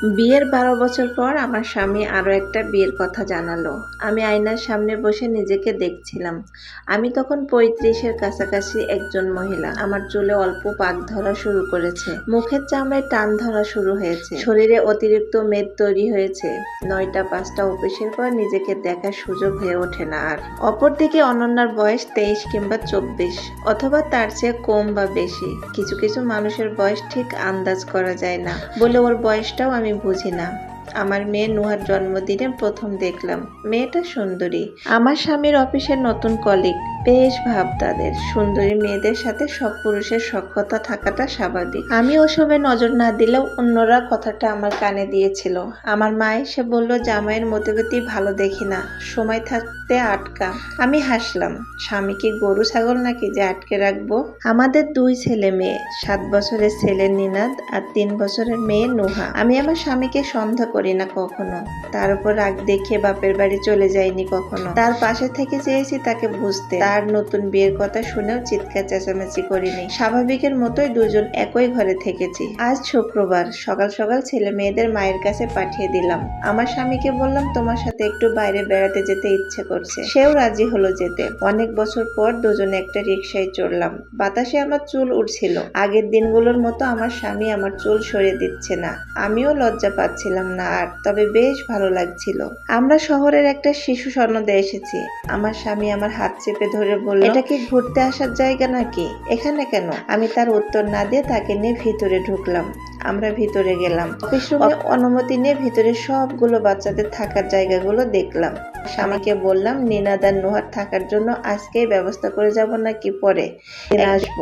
বিয়ের বারো বছর পর আমার স্বামী আরও একটা বিয়ের কথা জানালো। আমি আয়নার সামনে বসে নিজেকে দেখছিলাম। আমি তখন পঁয়ত্রিশের কাছাকাছি একজন মহিলা। আমার চুলে অল্প পাক ধরা শুরু করেছে। মুখের চামড়ায় টান ধরা শুরু হয়েছে। শরীরে অতিরিক্ত মেদ তৈরি হয়েছে। নয়টা, পাঁচটা অফিসের পর নিজেকে দেখার সুযোগ হয়ে ওঠে না আর। অপরদিকে অনন্যার বয়স তেইশ কিংবা চব্বিশ, অথবা তার চেয়ে কম বা বেশি। কিছু কিছু মানুষের বয়স ঠিক আন্দাজ করা যায় না বলে ওর বয়সটাও আমি বুঝি না। আমার মেয়ে নুহার জন্মদিনে প্রথম দেখলাম। মেয়েটা সুন্দরী। আমার স্বামীর অফিসের নতুন কলিগ বেশ ভাব তাদের। সুন্দরী মেয়েদের সাথে সব পুরুষের সক্ষতা থাকাটা স্বাভাবিক। আমি ওসবে নজর না দিলেও অন্যরা কথাটা আমার কানে দিয়েছিল। আমার মা এসে বলল, জামাইয়ের মতিগতি ভালো দেখি না। সময় থাকতে আটকা। আমি হাসলাম, স্বামী কি গরু, ছাগল নাকি যে আটকে রাখব? আমাদের দুই ছেলে মেয়ে, সাত বছরের ছেলে নিনাদ আর তিন বছরের মেয়ে নুহা। আমি আমার স্বামীকে সন্দেহ করি না কখনো। তার উপর রাগ দেখে বাপের বাড়ি চলে যাইনি কখনো। তার পাশে থেকে চেয়েছি তাকে বুঝতে। তার নতুন বিয়ের কথা শুনেও চিৎকার চেঁচামেচি করিনি। স্বাভাবিকের মতোই দুজন একই ঘরে থেকেছি। আজ শুক্রবার। সকাল সকাল ছেলে মেয়েদের মায়ের কাছে পাঠিয়ে দিলাম। আমার স্বামীকে বললাম, তোমার সাথে একটু বাইরে বেড়াতে যেতে ইচ্ছে করছে। সেও রাজি হলো যেতে। অনেক বছর পর দুজনে একটা রিক্সায় চড়লাম। বাতাসে আমার চুল উঠছিল আগের দিনগুলোর মতো আমার স্বামী আমার চুল সরিয়ে দিচ্ছে না। আমিও লজ্জা পাচ্ছিলাম না। আর তবে বেশ ভালো লাগছিল। আমরা শহরের একটা শিশু সনদে এসেছি। আমার স্বামী আমার হাত চেপে ধরে বলল এটা কি ঘুরতে আসার জায়গা নাকি? এখানে কেন? আমি তার উত্তর না দিয়ে তাকে নিয়ে ভিতরে ঢুকলাম। আমরা ভিতরে গেলাম। অফিস রুমে অনুমতি নিয়ে ভিতরে সবগুলো বাচ্চাদের থাকার জায়গাগুলো দেখলাম। স্বামীকে বললাম নিনাদার নোহার থাকার জন্য আজকেই ব্যবস্থা করে যাব নাকি পরে? আসব।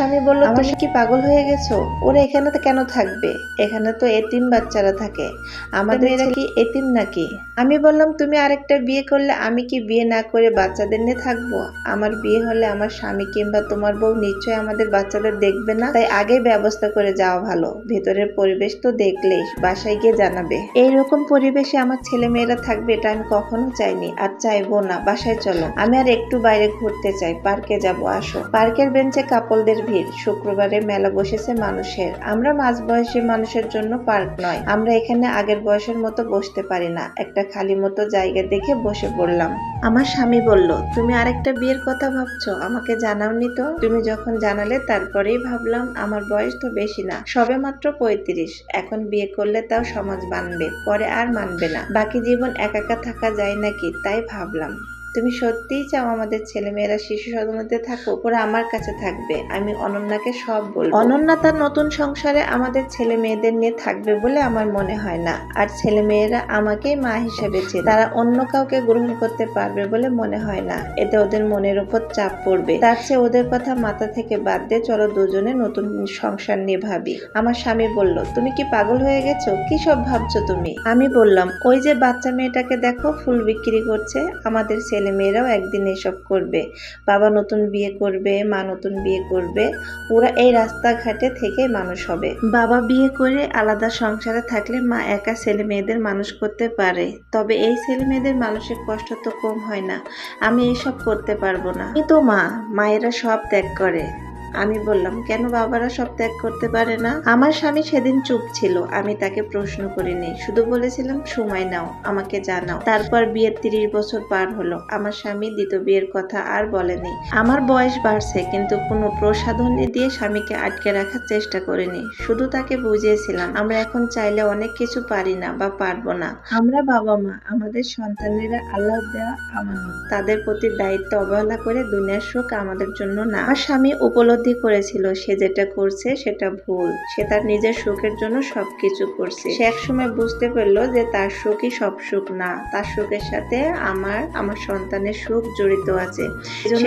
আমি বলল তুমি কি পাগল হয়ে গেছো? ওরা এখানে তো কেন থাকবে? এখানে তো এতিম বাচ্চারা থাকে। আমাদের এরা কি এতিম নাকি? আমি বললাম তুমি আরেকটা বিয়ে করলে আমি কি বিয়ে না করে বাচ্চাদের নিয়ে থাকব? আমার বিয়ে হলে আমার স্বামী কিংবা তোমার বউ নিশ্চয়ই আমাদের বাচ্চাদের দেখবে না? তাই আগে ব্যবস্থা করে যাওয়া ভালো। ভেতরের পরিবেশ তো দেখলেই বাসায় গিয়ে জানাবে। এইরকম পরিবেশে আমার ছেলে মেয়েরা থাকবে এটা আমি কখনো চাইনি, আর চাইব না, বাসায় চলো। আমি আর একটু বাইরে ঘুরতে চাই, পার্কে যাব, আসো। পার্কের বেঞ্চে কাপলদের ভিড়, শুক্রবারে মেলা বসেছে মানুষের। আমরা মাঝ বয়সী মানুষের জন্য পার্ক নয়, আমরা এখানে আগের বয়সের মতো বসতে পারি না, একটা খালি মতো জায়গা দেখে বসে পড়লাম। আমার স্বামী বলল, তুমি আরেকটা বিয়ের কথা ভাবছ? আমাকে জানাওনি তো? তুমি যখন জানালে, তারপরেই ভাবলাম, আমার বয়স তো বেশি না, সবে মাত্র পঁয়ত্রিশ। এখন বিয়ে করলে তাও সমাজ মানবে, পরে আর মানবে না। বাকি জীবন একা একা থাকা যায় নাকি তাই ভাবলাম। তুমি সত্যিই চাও আমাদের ছেলেমেয়েরা শিশু সদনতে থাকুক? ওরা আমার কাছে থাকবে। আমি অনন্যাকে সব বলব। অনন্যা তার নতুন সংসারে আমাদের ছেলে মেয়েদের নিয়ে থাকবে বলে আমার মনে হয় না। আর ছেলে মেয়েরা আমাকেই মা হিসেবে চেয়ে তারা অন্য কাউকে গ্রহণ করতে পারবে বলে মনে হয় না। এতে ওদের মনের উপর চাপ পড়বে। তার চেয়ে ওদের কথা মাথা থেকে বাদ দিয়ে চলো দুজনে নতুন সংসার নিয়ে ভাবি। আমার স্বামী বলল, তুমি কি পাগল হয়ে গেছো? কি সব ভাবছ তুমি? আমি বললাম, ওই যে বাচ্চা মেয়েটাকে দেখো, ফুল বিক্রি করছে। আমাদের ছেলে মেয়েরাও একদিন এসব করবে। বাবা নতুন বিয়ে করবে, মা নতুন বিয়ে করবে। ওরা এই রাস্তাঘাটে থেকে মানুষ হবে। বাবা বিয়ে করে আলাদা সংসারে থাকলে মা একা ছেলে মেয়েদের মানুষ করতে পারে। তবে এই ছেলে মেয়েদের মানসিক কষ্ট তো কম হয় না। আমি এসব করতে পারব না। কিন্তু মা, মায়েরা সব ত্যাগ করে। আমি বললাম, কেন বাবারা সব ত্যাগ করতে পারে না? আমার স্বামী সেদিন চুপ ছিল, আমি তাকে প্রশ্ন করিনি, শুধু বলেছিলাম, সময় নাও, আমাকে জানাও। তারপর বিয়ের তিরিশ বছর পার হলো, আমার স্বামী দ্বিতীয় বিয়ের কথা আর বলেনি। আমার বয়স বাড়ছে, কিন্তু কোনো প্রসাধনী দিয়ে স্বামীকে আটকে রাখার চেষ্টা করিনি, শুধু তাকে বুঝিয়েছিলাম, আমরা এখন চাইলে অনেক কিছু পারি না বা পারব না। আমরা বাবা মা, আমাদের সন্তানেরা আল্লাহ দেওয়া আমানত। তাদের প্রতি দায়িত্ব অবহেলা করে দুনিয়ার সুখ আমাদের জন্য না। আমার স্বামী উপলব্ধি করেছিল সে যেটা করছে সেটা ভুল। সে তার নিজের সুখের জন্য সবকিছু করছে। সে একসময় বুঝতে পারল যে তার সুখই সব সুখ না। তার সুখের সাথে আমার আমার সন্তানের সুখ জড়িত আছে।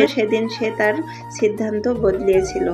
সেদিন সে তার সিদ্ধান্ত বদলিয়েছিল।